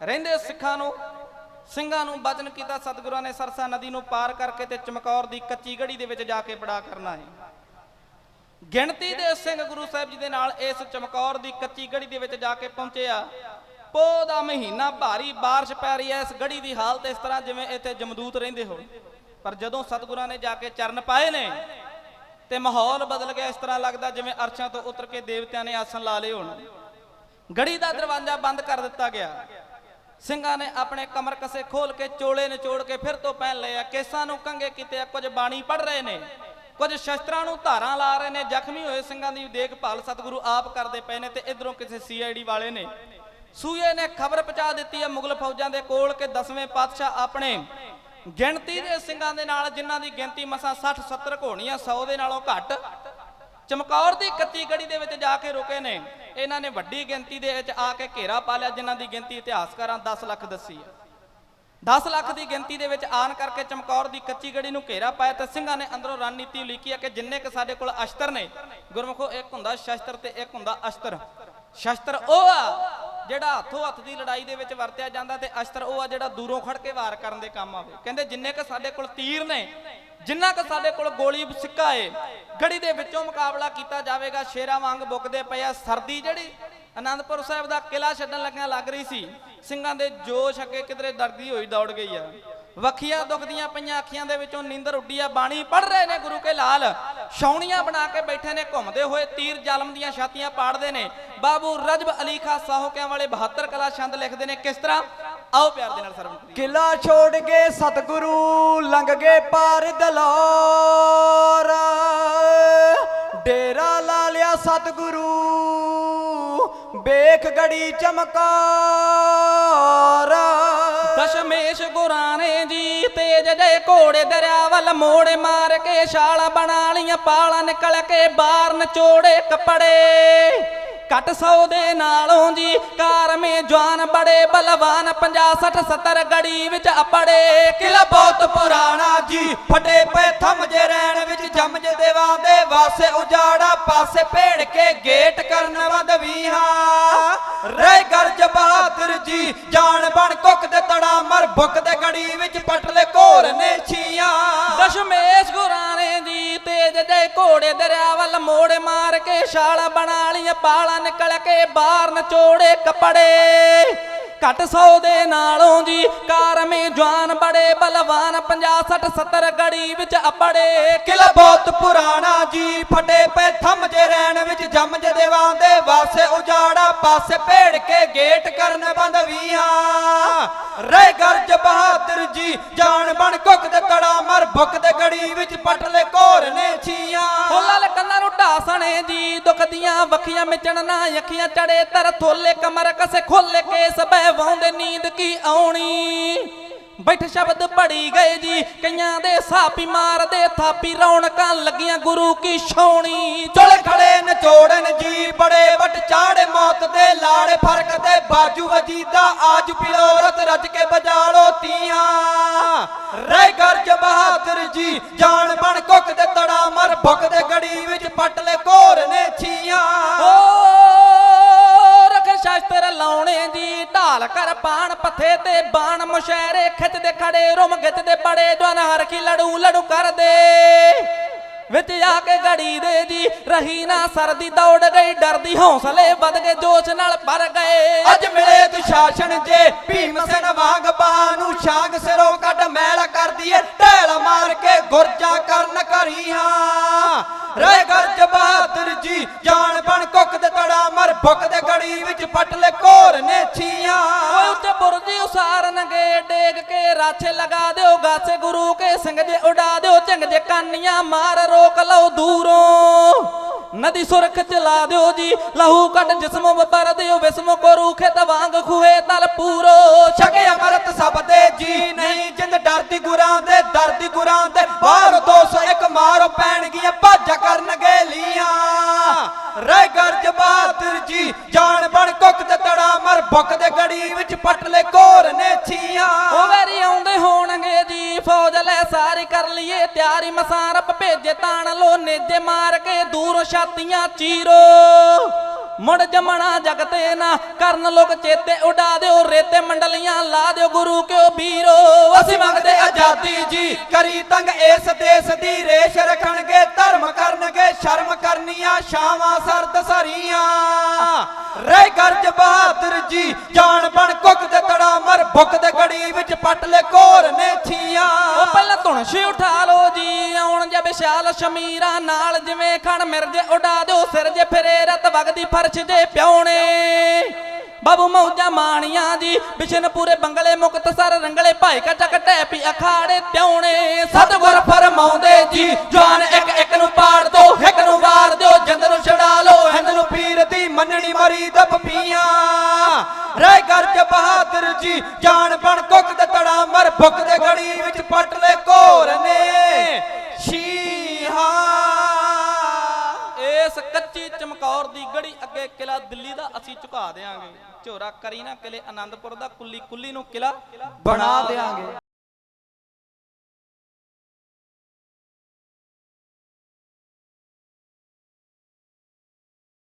ਰਹਿੰਦੇ ਸਿੱਖਾਂ ਨੂੰ, ਸਿੰਘਾਂ ਨੂੰ ਬਚਨ ਕੀਤਾ, ਸਤਿਗੁਰਾਂ ਨੇ ਸਰਸਾ ਨਦੀ ਨੂੰ ਪਾਰ ਕਰਕੇ ਤੇ ਚਮਕੌਰ ਦੀ ਕੱਚੀ ਗੜੀ ਦੇ ਵਿੱਚ ਜਾ ਕੇ ਬੜਾ ਕਰਨਾ ਹੈ। ਗਿਣਤੀ ਦੇ ਸਿੰਘ ਗੁਰੂ ਸਾਹਿਬ ਜੀ ਦੇ ਨਾਲ ਇਸ ਚਮਕੌਰ ਦੀ ਕੱਚੀ ਗੜੀ ਦੇ ਵਿੱਚ ਜਾ ਕੇ ਪਹੁੰਚਿਆ। ਪੋ ਦਾ ਮਹੀਨਾ ਭਾਰੀ ਬਾਰਿਸ਼ ਪੈ ਰਹੀ ਹੈ, ਇਸ ਗੜੀ ਦੀ ਹਾਲਤ ਇਸ ਤਰ੍ਹਾਂ ਜਿਵੇਂ ਇੱਥੇ ਜਮਦੂਤ ਰਹਿੰਦੇ ਹੋ ਪਰ ਜਦੋਂ ਸਤਿਗੁਰਾਂ ਨੇ ਜਾ ਕੇ ਚਰਨ ਪਾਏ ਨੇ, ਤੇ ਮਾਹੌਲ ਬਦਲ ਗਿਆ, ਇਸ ਤਰ੍ਹਾਂ ਲੱਗਦਾ ਜਿਵੇਂ ਅਰਸ਼ਾਂ ਤੋਂ ਉਤਰ ਕੇ ਦੇਵਤਿਆਂ ਨੇ ਆਸਣ ਲਾ ਲਏ ਹੋਣ। ਗੜੀ ਦਾ ਦਰਵਾਜ਼ਾ ਬੰਦ ਕਰ ਦਿੱਤਾ ਗਿਆ। ਸਿੰਘਾਂ ਨੇ ਆਪਣੇ ਕਮਰ ਕਸੇ ਖੋਲ ਕੇ ਚੋਲੇ ਨਿਚੋੜ ਕੇ ਫਿਰ ਤੋਂ ਪਹਿਨ ਲਿਆ ਕੇਸਾਂ ਨੂੰ ਕੰਗੇ ਕੀਤੇ ਆ, ਕੁਝ ਬਾਣੀ ਪੜ ਰਹੇ ਨੇ ਕੁਝ ਸ਼ਸਤਰਾਂ ਨੂੰ ਧਾਰਾਂ ਲਾ ਰਹੇ ਨੇ ਜ਼ਖਮੀ ਹੋਏ ਸਿੰਘਾਂ ਦੀ ਦੇਖਭਾਲ ਸਤਿਗੁਰੂ ਆਪ ਕਰਦੇ ਪਏ ਨੇ ਤੇ ਇਧਰੋਂ ਕਿਸੇ ਸੀਆਈਡੀ ਵਾਲੇ ਨੇ। ਸੂਏ ਨੇ ਖਬਰ ਪਹੁੰਚਾ ਦਿੱਤੀ ਹੈ ਮੁਗਲ ਫੌਜਾਂ ਦੇ ਕੋਲ ਕਿ 10ਵੇਂ ਪਾਤਸ਼ਾਹ ਆਪਣੇ ਗਿਣਤੀ ਦੇ ਸਿੰਘਾਂ ਦੇ ਨਾਲ ਜਿਨ੍ਹਾਂ ਦੀ ਗਿਣਤੀ ਮਸਾਂ 60 70 ਘੋਣੀਆਂ 100 ਦੇ ਨਾਲੋਂ ਘੱਟ ਚਮਕੌਰ ਦੀ ਕੱਤੀ ਗੜੀ ਦੇ ਵਿੱਚ ਜਾ ਕੇ ਰੁਕੇ ਨੇ। ਇਹਨਾਂ ਨੇ ਵੱਡੀ ਗਿਣਤੀ ਦੇ ਵਿੱਚ ਆ ਕੇ ਘੇਰਾ ਪਾ ਲਿਆ, ਜਿਨ੍ਹਾਂ ਦੀ ਗਿਣਤੀ ਇਤਿਹਾਸਕਾਰਾਂ 10 ਲੱਖ ਦੱਸੀ ਹੈ। 10 ਲੱਖ ਦੀ ਗਿਣਤੀ ਦੇ ਵਿੱਚ ਆਨ ਕਰਕੇ ਚਮਕੌਰ ਦੀ ਕੱਚੀ ਗੜੀ ਨੂੰ ਘੇਰਾ ਪਾਇਆ ਤੇ ਸਿੰਘਾਂ ਨੇ ਅੰਦਰੋਂ ਰਣਨੀਤੀ ਲਿਖੀ ਹੈ ਕਿ ਜਿੰਨੇ ਕ ਸਾਡੇ ਕੋਲ ਅਸਤਰ ਨੇ, ਗੁਰਮੁਖੋ ਇੱਕ ਹੁੰਦਾ ਸ਼ਸਤਰ ਤੇ ਇੱਕ ਹੁੰਦਾ ਅਸਤਰ। ਸ਼ਸਤਰ ਉਹ ਆ ਜਿਹੜਾ ਹੱਥੋਂ ਹੱਥ ਦੀ ਲੜਾਈ ਦੇ ਵਿੱਚ ਵਰਤਿਆ ਜਾਂਦਾ ਤੇ ਅਸਤਰ ਉਹ ਆ ਜਿਹੜਾ ਦੂਰੋਂ ਖੜ ਕੇ ਵਾਰ ਕਰਨ ਦੇ ਕੰਮ ਆਵੇ। ਕਹਿੰਦੇ ਜਿੰਨੇ ਕ ਸਾਡੇ ਕੋਲ ਤੀਰ ਨੇ ਜਿੰਨਾ ਕ ਸਾਡੇ ਕੋਲ ਗੋਲੀ ਸਿੱਕਾ ਏ, ਗੜੀ ਦੇ ਵਿੱਚੋਂ ਮੁਕਾਬਲਾ ਕੀਤਾ ਜਾਵੇਗਾ। ਸ਼ੇਰਾਂ ਵਾਂਗ ਬੁੱਕਦੇ ਪਏ ਆ ਸਰਦੀ ਜਿਹੜੀ ਆਨੰਦਪੁਰ ਸਾਹਿਬ ਦਾ ਕਿਲਾ ਛੱਡਣ ਲੱਗਿਆਂ ਲੱਗ ਰਹੀ ਸੀ। ਸਿੰਘਾਂ ਦੇ ਜੋਸ਼ ਅੱਗੇ ਕਿਧਰੇ ਡਰਦੀ ਹੋਈ ਦੌੜ ਗਈ ਆ। ਵੱਖੀਆਂ ਦੁਖਦੀਆਂ ਪਈਆਂ ਅੱਖੀਆਂ ਦੇ ਵਿੱਚੋਂ ਨੀਂਦਰ ਉੱਡੀ ਆ, ਬਾਣੀ ਪੜ ਰਹੇ ਨੇ ਗੁਰੂ ਕੇ ਲਾਲ। ਛਾਉਣੀਆਂ ਬਣਾ ਕੇ ਬੈਠੇ ਨੇ, ਘੁੰਮਦੇ ਹੋਏ ਤੀਰ ਜ਼ਾਲਮ ਦੀਆਂ ਛਾਤੀਆਂ ਪਾੜਦੇ ਨੇ। ਬਾਬੂ ਰਜਬ ਅਲੀ ਖਾਂ ਸਾਹੋਕਿਆਂ ਵਾਲੇ 72 ਕਲਾ ਛੰਦ ਲਿਖਦੇ ਨੇ, ਕਿਸ ਤਰ੍ਹਾਂ? ਆਓ ਪਿਆਰ ਦੇ ਨਾਲ ਸਰਵਣ ਕਿਲਾ ਛੋੜ ਕੇ ਸਤਿਗੁਰੂ ਲੰਘ ਗਏ ਪਾਰ ਦਲੌਰ। ਡੇਰਾ ਲਾ ਲਿਆ ਸਤਿਗੁਰੂ ਵੇਖ ਗੜੀ ਚਮਕਾਰ। ਦਸ਼ਮੇਸ਼ ਗੁਰਾਂ ਜੀ, ਤੇਜ ਜੇ ਘੋੜੇ ਦਰਿਆ ਵੱਲ ਮੋੜ ਮਾਰ ਕੇ ਛਾਲਾ ਬਣਾ ਲੀਆਂ ਪਾਲਾਂ ਨਿਕਲ ਕੇ ਬਾਹਰ ਨਚੋੜੇ ਕੱਪੜੇ। ਕੱਟ ਸੌ ਦੇ ਨਾਲੋਂ ਜੀ ਕਾਰਮੇ ਜਵਾਨ ਬੜੇ ਬਲਵਾਨ 50 60 70 ਗੜੀ ਵਿੱਚ ਅਪੜੇ। ਕਿਲਾ ਬਹੁਤ ਪੁਰਾਣਾ ਜੀ, ਫਟੇ ਪਏ ਥੰਮ ਜੇ ਰਹਿਣ ਵਿੱਚ, ਜੰਮ ਜੇ ਦੇਵਾਂ ਦੇ ਵਾਸੇ ਉਜਾੜਾ, ਪਾਸੇ ਭੇੜ ਕੇ ਗੇਟ ਕਰਨ ਵਦਵੀਹਾਂ ਰਹਿ ਗਰਜ ਬਹਾਦਰ ਜੀ ਜਾਨ ਬਣ ਕੁੱਕ ਮਰ ਬੁੱਕ ਤੇ ਗੜੀ ਵਿੱਚ ਪਟਲੇ ਘੋਰ ਨੇ ਛੀਆਂ। ਦਸ਼ਮੇਸ਼ ਗੁਰਾਂ ਦੀ ਤੇਜ ਦੇ ਘੋੜੇ ਦਰਿਆ ਵੱਲ ਮੋੜ ਮਾਰ ਕੇ ਛਾਲਾ ਬਣਾ ਲੀਆਂ ਪਾਲਾਂ ਨਿਕਲ ਕੇ ਬਾਹਰ ਨਚੋੜੇ ਕੱਪੜੇ। ਘੱਟ ਸੌ ਦੇ ਨਾਲੋਂ ਜੀ। ਕਾਰਮੇ ਜਵਾਨ ਬੜੇ ਬਲਵਾਨ 50 60 70 ਗੜੀ ਵਿੱਚ ਅਪੜੇ ਕਿਲਾ ਬਹੁਤ ਪੁਰਾਣਾ ਜੀ, ਫਟੇ ਪਏ ਥੰਮ ਜੇ ਰਹਿਣ ਵਿੱਚ, ਜੰਮ ਜੇ ਦੇਵਾਂ ਦੇ ਵਾਸੇ ਉਜਾੜਾ, ਪਾਸੇ ਭੇੜ ਕੇ ਗੇਟ ਕਰਨ ਬੰਦਵੀਆਂ ਰਹਿ ਗਰਜ ਬਹਾਦਰ ਜੀ ਜਾਨ ਬਣ ਕੁੱਕ ਦੇ ਤੜਾ ਮਰ ਬੁੱਕ ਦੇ ਗੜੀ ਵਿੱਚ ਪਟਲੇ ਘੋਰ ਨੇ ਛੀਆਂ। ਫੁੱਲਾਂ ਕੰਨਾਂ ਨੂੰ ਢਾਸਣੇ ਜੀ, ਦੁੱਖ ਦੀਆਂ ਵੱਖੀਆਂ ਮਿਚਣ ਨਾ ਅੱਖੀਆਂ ਚੜੇ ਤਰ ਥੋਲੇ, ਕਮਰ ਕਸੇ ਖੋਲੇ ਕੇਸ ਬਹਿ ਵਾਉਂਦੇ ਨੀਂਦ ਕੀ ਆਉਣੀ? ਬੈਠ ਸ਼ਬਦ ਪੜੀ ਗਏ ਜੀ, ਕਈਆਂ ਦੇ ਸਾਪੀ ਮਾਰਦੇ ਥਾਪੀ, ਰੌਣਕਾਂ ਲੱਗੀਆਂ ਗੁਰੂ ਕੀ ਛਾਉਣੀ? ਚੁਲ ਖੜੇ ਨਚੋੜਨ ਜੀ ਬੜੇ, ਵਟ ਚਾੜੇ ਮੌਤ ਦੇ ਲਾੜੇ, ਫ਼ਰਕ ਤੇ ਬਾਜੂ ਵਜੀਦਾ ਆਜ ਪਿਲੋਰਤ ਰਜ ਕੇ ਬਜਾਲੋ ਤੀਆਂ। ਰਹਿ ਗਰਜ ਬਹਾਦਰ ਜੀ ਜਾਨ ਬਣ ਕੁੱਕ ਦੇ ਤੜਾ ਮਰ ਬੁੱਕ ਦੇ ਗੜੀ ਵਿੱਚ ਪਟਲੇ ਕੋਰ ਢਾਲ ਕਰ ਪਾਣ ਪੱਥੇ ਤੇ ਬਾਣ ਮੁਸ਼ਹਿਰੇ ਖਿੱਚਦੇ ਖੜੇ ਰੁਮ ਖਿੱਚਦੇ ਬੜੇ ਜਵਾਨ ਹਰ ਕੀ ਲੜੂ ਲੜੂ ਕਰਦੇ। ਵਿੱਚ ਆ ਕੇ ਗੜੀ ਦੇ ਜੀ ਰਹੀ ਨਾ ਸਰਦੀ ਦੌੜ ਗਈ ਡਰਦੀ ਹੌਸਲੇ ਵੱਧ ਗਏ ਜੋਸ਼ ਨਾਲ ਭਰ ਗਏ। ਅੱਜ ਮਿਲੇ ਦੁਸ਼ਾਸਨ ਜੇ ਭੀਮ ਸੈਨ ਵਾਂਗ ਬਾਹ ਨੂੰ ਛਾਂਗ ਸਿਰੋਂ ਕੱਢ ਮੈਲ ਕਰਦੀ ਏ ਢੇਲ ਮਾਰ ਕੇ ਗੁਰਜਾ ਕਰਨ ਕਰੀਆਂ ਰਹਿ ਗਰਜ ਬਹਾਦਰ ਜੀ ਜਾਨ ਬਣ ਕੁੱਕ ਦੇ ਤੜਾ ਮਰ ਬੁੱਕ ਦੇ ਗੜੀ ਵਿੱਚ ਪਟਲੇ ਘੋਰ ਨੇ ਛੀਆਂ ਓਏ ਉੱਤੇ ਬੁਰਜੀ ਉਸਾਰਨਗੇ ਡੇਗ ਕੇ ਰਾਛੇ ਲਗਾ ਦਿਓ ਗਾਸੇ ਗੁਰੂ ਕੇ ਸਿੰਘ ਜੇ ਉਡਾ ਦਿਓ ਝੰਗ ਜੇ ਕਾਨੀਆਂ ਮਾਰ ਰੋਕ ਲਓ ਦੂਰੋਂ। ਨਦੀ ਸੁਰਖ ਚਲਾ ਦਿਓ ਜੀ ਲਹੂ ਕੱਢ ਜਿਸਮੋਂ ਵਪਰ ਦਿਓ ਵਿਸਮੋਂ ਕੋ ਰੂਖੇ ਤਾਂ ਵਾਂਗ ਖੂਹੇ ਤਲ ਪੂਰੋ। ਛਕੇ ਅਮਰਤ ਸਭ ਦੇ ਜੀ ਨਹੀਂ ਜਿੰਦ ਡਰਦੀ ਗੁਰਾਂ ਦੇ ਦਰਦੀ ਗੁਰਾਂ ਦੇ। ਬਾਹਰ 201 ਮਾਰੋ ਪੈਣਗੀਆਂ ਭੱਜ ਕਰਨਗੇ ਲੀਆਂ। ਰਹਿ ਗਰਜ ਬਹਾਦਰ ਜੀ ਬੁੱਕ ਵਿੱਚ ਪਟਲੇ ਘੋਰ ਨੇ ਛੀਆਂ। ਉਹ ਵੈਰੀ ਆਉਂਦੇ ਹੋਣਗੇ ਜੀ, ਫੌਜ ਲੈ ਸਾਰੀ ਕਰ ਲਈਏ ਤਿਆਰੀ। ਮਸਾਂ ਰੱਬ ਭੇਜੇ ਤਾਣ ਲੋ ਨੇਜੇ ਮਾਰ ਕੇ ਦੂਰੋਂ ਛਾਤੀਆਂ ਚੀਰੋ। ਮੁੜ ਜਮਣਾ ਜਗਤੇ ਨਾ ਕਰਨ ਲੋਕ ਚੇਤੇ ਉਡਾ ਦਿਓ, ਰੇਤੇ ਮੰਡਲੀਆਂ ਲਾ ਦਿਓ, ਗੁਰੂ ਕਿਉ ਵੀਰੋ। ਅਸੀਂ ਮੰਗਦੇ ਆਜ਼ਾਦੀ ਜੀ ਕਰੀ ਤੰਗ ਇਸ ਦੇਸ਼ ਦੀ ਰੇਸ਼ ਰੱਖਣਗੇ, ਧਰਮ ਕਰਨਗੇ, ਸ਼ਰਮ ਕਰਨੀਆਂ ਸ਼ਾਵਾਂ ਸਰਦ ਸਰੀਆਂ। ਰਹਿ ਗਰਜ ਬਹਾਦਰ ਜੀ ਜਾਨ ਬਣ ਕੁੱਕ ਦੇ ਤੜਾ ਮਰ ਬੁੱਕ ਦੇ ਗੜੀ ਵਿੱਚ ਪੱਟ ਲੈ ਕੋਰ ਨੇ ਥੀਆਂ ਉਹ ਪਹਿਲਾਂ ਧੁਣਸ਼ੀ ਉਠਾ ਲੋ ਜੀ, ਆਉਣ ਜੇ ਵਿਸ਼ਾਲ ਸ਼ਮੀਰਾਂ ਨਾਲ ਜਿਵੇਂ ਖਣ ਮਿਰਜੇ ਉਡਾ ਦਿਓ, ਸਿਰ ਜੇ ਫਿਰੇ ਰਤ ਵਗਦੀ ਫਰਸ਼ ਦੇ ਪਿਉਣੇ। ਬਾਬੂ ਮੌਜਾ ਮਾਣੀਆਂ ਜੀ ਬਿਸ਼ਨ ਪੂਰੇ ਬੰਗਲੇ ਮੁਕਤਸਰ ਰੰਗਲੇ ਭਾਈ ਕਾ ਚੱਕ ਪੀ ਅਖਾੜੇ ਤਿਉਣੇ ਸਤਿਗੁਰ ਫਰਮਾਉਂਦੇ ਗੜੀ ਕਿਲਾ ਦਿੱਲੀ ਦਾ ਅਸੀਂ ਝੁਕਾ ਦੇਾਂਗੇ ਝੋਰਾ ਕਰੀ ਨਾ ਕਿਲੇ ਆਨੰਦਪੁਰ ਦਾ ਕੁੱਲੀ ਕੁੱਲੀ ਨੂੰ ਕਿਲਾ ਬਣਾ ਦੇਾਂਗੇ